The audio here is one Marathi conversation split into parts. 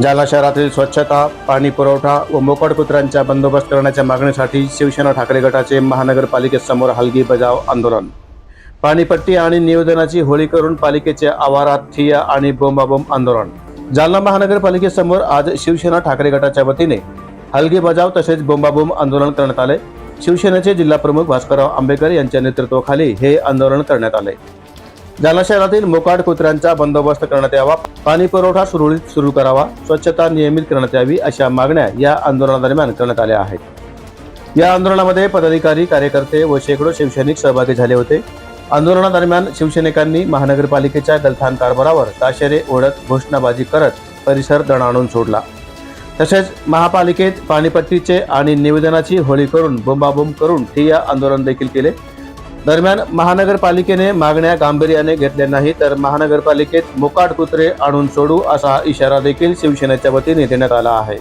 जालना शहरातील स्वच्छता पाणी पुरवठा व मोकड कुत्र्यांचा बंदोबस्त करण्याच्या मागणीसाठी शिवसेना ठाकरे गटाचे महानगरपालिकेसमोर हलगी बजाव आंदोलन. पाणीपट्टी आणि निवेदनाची होळी करून पालिकेच्या आवारात ठिय्या आणि बोंबाबोंब आंदोलन. जालना महानगरपालिकेसमोर आज शिवसेना ठाकरे गटाच्या वतीने हलगी बजाव तसेच बोंबाबोंब आंदोलन करण्यात आले. शिवसेनेचे जिल्हाप्रमुख भास्करराव आंबेकर यांच्या नेतृत्वाखाली हे आंदोलन करण्यात आले. जालना शहरातील मोकाट कुत्र्यांचा बंदोबस्त करण्यात यावा. पाणी पुरवठा सुरळीत सुरू करावा. स्वच्छता नियमित करण्यात यावी अशा मागण्या या आंदोलनादरम्यान करण्यात आल्या आहेत. या आंदोलनामध्ये पदाधिकारी कार्यकर्ते व शेकडो शिवसैनिक सहभागी झाले होते. आंदोलनादरम्यान शिवसैनिकांनी महानगरपालिकेच्या गलथान कारभारावर ताशेरे ओढत घोषणाबाजी करत परिसर दणाणून सोडला. तसेच महापालिकेत पाणीपट्टीचे आणि निवेदनाची होळी करून बोंबाबोंब करून ठिय्या आंदोलन देखील केले. दरम्यान महानगरपालिकेने मागण्या गांभीर्याने घेतल्या नाही तर महानगरपालिकेत मोकाट कुत्रे आणून सोडू असा इशारा देखील शिवसेनेच्या वतीने देण्यात आला आहे.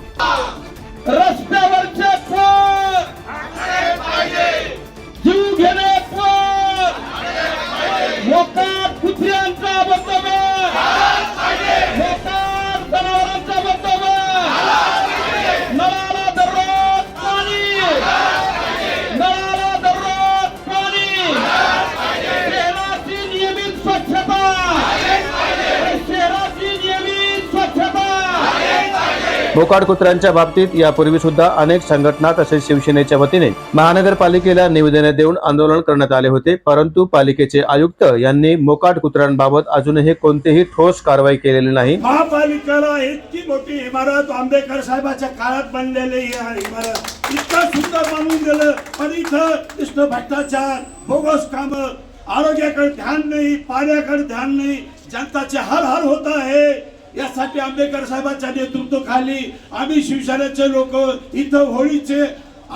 मोकाट कुत्र्यांच्या बाबतीत यापूर्वी सुद्धा अनेक संघटना तसेच शिवसेनेच्या वतीने महानगरपालिकेला निवेदने देऊन आंदोलन करण्यात आले होते. परंतु पालिकेचे आयुक्त यांनी मोकाट कुत्र्यांबाबत अजूनही कोणतीही ठोस कारवाई केलेली नाही. महापालिकेला इतकी मोठी इमारत आंबेडकर साहेबाच्या काळात बनलेली इमारत इतकं सुंदर बनवून दिलं पण इथं कृष्ण भट्टाचार बोगस काम आरोग्याकडे ध्यान नाही पाण्याकडे ध्यान नाही. जनताचे हर हर होत आहे. यासाठी आंबेडकर साहेबांच्या नेतृत्वाखाली आम्ही शिवसेनेचे लोक इथं होळीचे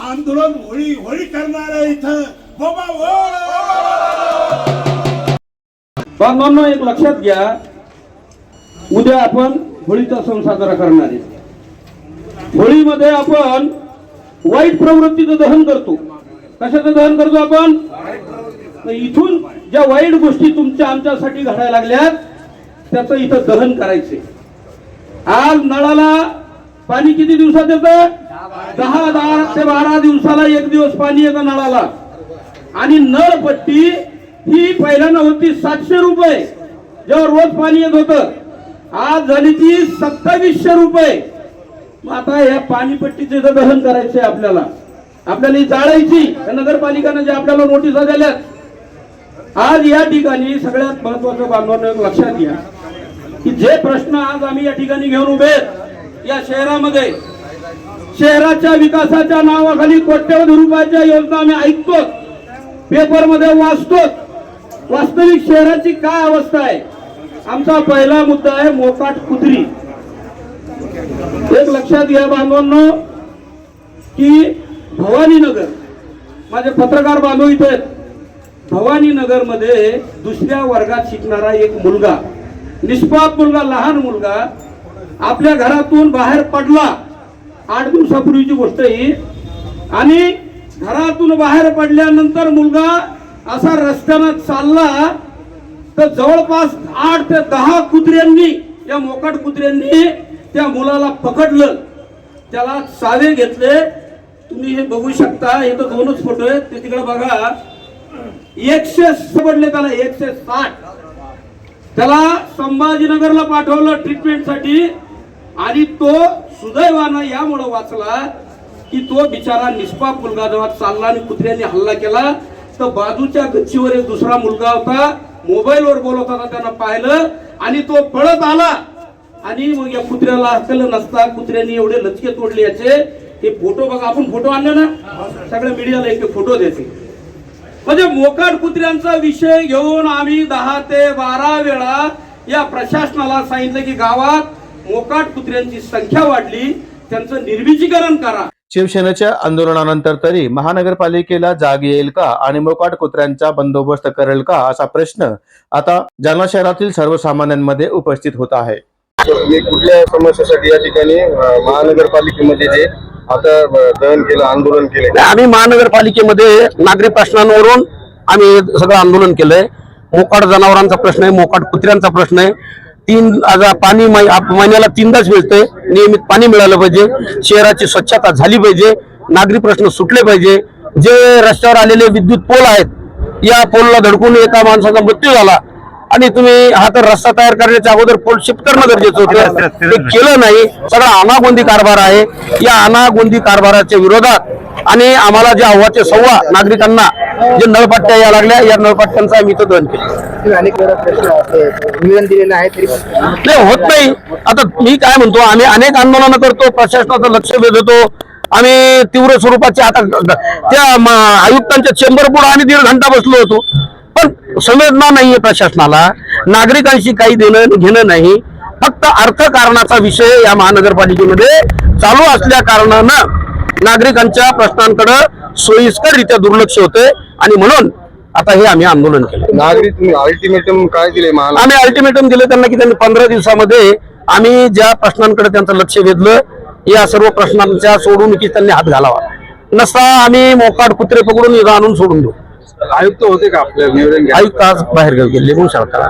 आंदोलन होळी होळी करणार आहे इथं. बोबा हो, एक लक्षात घ्या. उद्या आपण होळीचा सण साजरा करणार आहे. होळीमध्ये आपण वाईट प्रवृत्तीचं दहन करतो. कशाचं दहन करतो आपण? इथून ज्या वाईट गोष्टी तुमच्या आमच्यासाठी घडायला लागल्यात त्याचं इथं दहन करायचे. आज नळाला पाणी किती दिवसात येतं? दहा दहा ते बारा दिवसाला एक दिवस पाणी येतं नळाला. आणि नळपट्टी ही पहिल्यांदा होती सातशे रुपये जेव्हा रोज पाणी येत होत. आज झाली ती सत्तावीसशे रुपये. मग आता या पाणीपट्टीचे इथं दहन करायचे आपल्याला. आपल्याला ही जाळायची त्या नगरपालिकानं जे आपल्याला नोटिसा दिल्यात. आज या ठिकाणी सगळ्यात महत्वाचं बांधवांना लक्षात घ्या. की जे प्रश्न आज आम्ही या ठिकाणी घेऊन उभे आहेत, या शहरामध्ये शहराच्या विकासाच्या नावाखाली कोट्यवधी रुपयाच्या योजना आम्ही ऐकतो पेपरमध्ये वाचतो वास्तविक शहराची काय अवस्था आहे? आमचा पहिला मुद्दा आहे मोकाट कुत्री. एक लक्षात घ्या बांधवांनो की भवानीनगर माझे पत्रकार बांधव इथे भवानीनगरमध्ये दुसऱ्या वर्गात शिकणारा एक मुलगा निष्पाप मुलगा लहान मुलगा आपल्या घरातून बाहेर पडला. आठ दिवसापूर्वीची गोष्ट ही. आणि घरातून बाहेर पडल्यानंतर मुलगा असा रस्त्यानं चालला तर जवळपास आठ ते दहा कुत्र्यांनी या मोकाट कुत्र्यांनी त्या मुलाला पकडलं. त्याला सावे घेतले. तुम्ही हे बघू शकता हे तर दोनच फोटो आहेत. ते तिकडे बघा. एकशे पडले त्याला एकशे साठ. त्याला संभाजीनगरला पाठवलं ट्रीटमेंटसाठी आणि तो सुदैवानं यामुळं वाचला की तो बिचारा निष्पाप मुलगा जेव्हा चालला आणि कुत्र्यांनी हल्ला केला तर बाजूच्या गच्चीवर एक दुसरा मुलगा होता. मोबाईलवर बोलत होता त्यानं पाहिलं आणि तो पळत आला. आणि मग या कुत्र्याला अक्कल नसता कुत्र्यांनी एवढे लचके तोडले याचे. हे फोटो बघा आपण फोटो आणले ना? सगळ्या मीडियाला एक फोटो देते. म्हणजे मोकाट कुत्र्यांचा विषय घेऊन आम्ही दहा ते बारा वेळा या प्रशासनाला सांगितलं की गावात मोकाट कुत्र्यांची संख्या वाढली त्यांचं निर्विजीकरण करा. शिवसेनेच्या आंदोलनानंतर तरी महानगरपालिकेला जाग येईल का आणि मोकाट कुत्र्यांचा बंदोबस्त करेल का असा प्रश्न आता जालना शहरातील सर्वसामान्यांमध्ये उपस्थित होत आहे. कुठल्या समस्येसाठी या ठिकाणी महानगरपालिकेमध्ये जे आता दहन केलं आंदोलन आम्ही महानगरपालिकेमध्ये नागरी प्रश्नांवरून आम्ही सगळं आंदोलन केलंय. मोकाट जनावरांचा प्रश्न आहे मोकाट कुत्र्यांचा प्रश्न आहे. तीन पाणी मै- महिन्याला तीनदाच मिळतंय. नियमित पाणी मिळालं पाहिजे. शहराची स्वच्छता झाली पाहिजे. नागरी प्रश्न सुटले पाहिजे. जे रस्त्यावर आलेले विद्युत पोल आहेत या पोलला धडकून एका माणसाचा मृत्यू झाला. आणि तुम्ही हा तर रस्ता तयार करण्याच्या अगोदर पोल शिफ्ट करणं गरजेचं होतं. ते केलं नाही. सगळा अनागोंदी कारभार आहे. या अनागोंदी कारभाराच्या विरोधात आणि आम्हाला जे अव्वाचे सव्वा नागरिकांना जे नळपट्ट्या या लागल्या या नळपट्ट्यांचा आम्ही इथं दहन केलं. अनेक वेळा प्रश्न असं निवेदन दिलेलं आहे तरी नाही होत नाही. आता मी काय म्हणतो आम्ही अनेक आंदोलनं करतो प्रशासनाचं लक्ष वेधतो. आम्ही तीव्र स्वरूपाचे आता त्या म, आयुक्तांच्या चेंबर पुढे आम्ही दीड घंटा बसलो होतो. पण संवेदना नाहीये प्रशासनाला. नागरिकांशी काही देणं घेणं नाही. फक्त अर्थकारणाचा विषय या महानगरपालिकेमध्ये चालू असल्या कारणानं नागरिकांच्या प्रश्नांकडे सोयीस्कररित्या दुर्लक्ष होते आणि म्हणून आता हे आम्ही आंदोलन केलं. नागरिक अल्टिमेटम काय दिले आम्ही अल्टिमेटम दिलं त्यांना की त्यांनी पंधरा दिवसामध्ये आम्ही ज्या प्रश्नांकडे त्यांचं लक्ष वेधलं या सर्व प्रश्नांच्या सोडवणुकीत त्यांनी हात घालावा. नसता आम्ही मोकाट कुत्रे पकडून आणून सोडून देऊ. आयुक्त होते का आपल्या? आयुक्त आज बाहेर गेले म्हणून सरकार